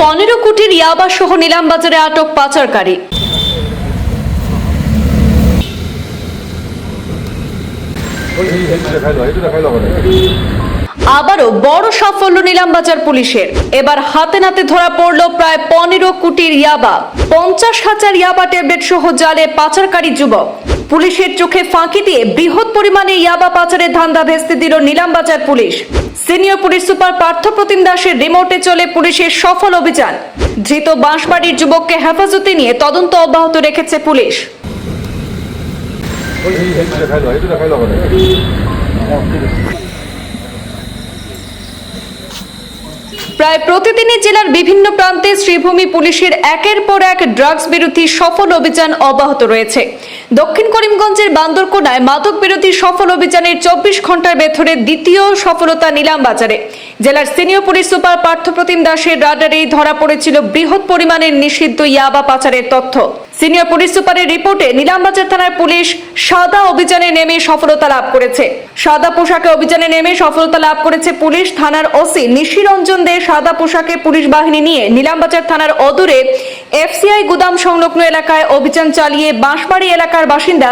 পনেরো কোটির ইয়াবা সহ নিলাম বাজারে আটক পাচারকারী। আবারও বড় সাফল্য নিলামবাজার পুলিশের। এবার হাতে নাতে ধরা পড়ল প্রায় পনেরো কোটির ইয়াবা পঞ্চাশ হাজার ইয়াবা ট্যাবলেট সহ জালে পাচারকারী যুবক। পুলিশের চোখে ফাঁকি দিয়ে বৃহৎ পরিমাণে ইয়াবা পাচারের ধান্দা ভেস্তে দিল Nilambazar police. Senior police super Parthapratim দাসের রিমোটে চলে পুলিশের সফল অভিযান। ধৃত বাঁশবাড়ির যুবককে হেফাজতে নিয়ে তদন্ত অব্যাহত রেখেছে পুলিশ। প্রায় প্রতিদিনই জেলার বিভিন্ন প্রান্তে শ্রীভূমি পুলিশের একের পর এক ড্রাগস বিরোধী সফল অভিযান অব্যাহত রয়েছে। দক্ষিণ করিমগঞ্জের বান্দরকোনায় মাদক বিরোধী সফল অভিযানের চব্বিশ ঘণ্টার ভেতরে দ্বিতীয় সফলতা নিলাম বাজারে। জেলার সিনিয়র পুলিশ সুপার পার্থপ্রতিম দাসের রাডারেই ধরা পড়েছিল বৃহৎ পরিমাণের নিষিদ্ধ ইয়াবা পাচারের তথ্য। সিনিয়র পুলিশ সুপারের রিপোর্টে নিলামবাজার থানার পুলিশ সাদা অভিযানে নেমে সফলতা লাভ করেছে। সাদা পোশাকে অভিযানে নেমে সফলতা লাভ করেছে পুলিশ থানার ওসি নিশিরঞ্জন দে সাদা পোশাকে পুলিশ বাহিনী নিয়ে নিলামবাজার থানার অদূরে এফসিআই গুদাম সংলগ্ন এলাকায় অভিযান চালিয়ে বাঁশবাড়ি এলাকার বাসিন্দা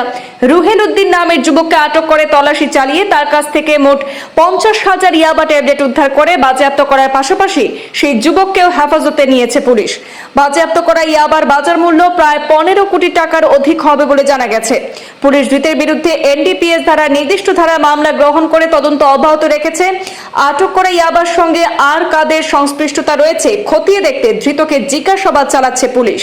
রুহেল উদ্দিন নামের যুবককে আটক করে তল্লাশি চালিয়ে তার কাছ থেকে মোট পঞ্চাশ হাজার ইয়াবা ট্যাবলেট উদ্ধার করে বাজেয়াপ্ত করার পাশাপাশি সেই যুবককেও হেফাজতে নিয়েছে পুলিশ। বাজেয়াপ্ত করা ইয়াবার বাজার মূল্য প্রায় পনেরো কোটি টাকার অধিক হবে বলে জানা গেছে। পুলিশ ধৃতের বিরুদ্ধে এনডিপিএস ধারা নির্দিষ্ট ধারা মামলা গ্রহণ করে তদন্ত অব্যাহত রেখেছে। আটক করা ইয়াবার সঙ্গে আর কাদের সংশ্লিষ্টতা রয়েছে খতিয়ে দেখতে ধৃতকে জিজ্ঞাসাবাদ চালাচ্ছে পুলিশ।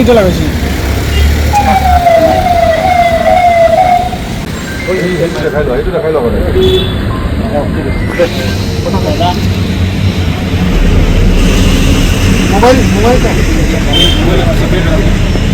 দিতে লাগাইছি 哦，这个对，不能的。我们我们在。我。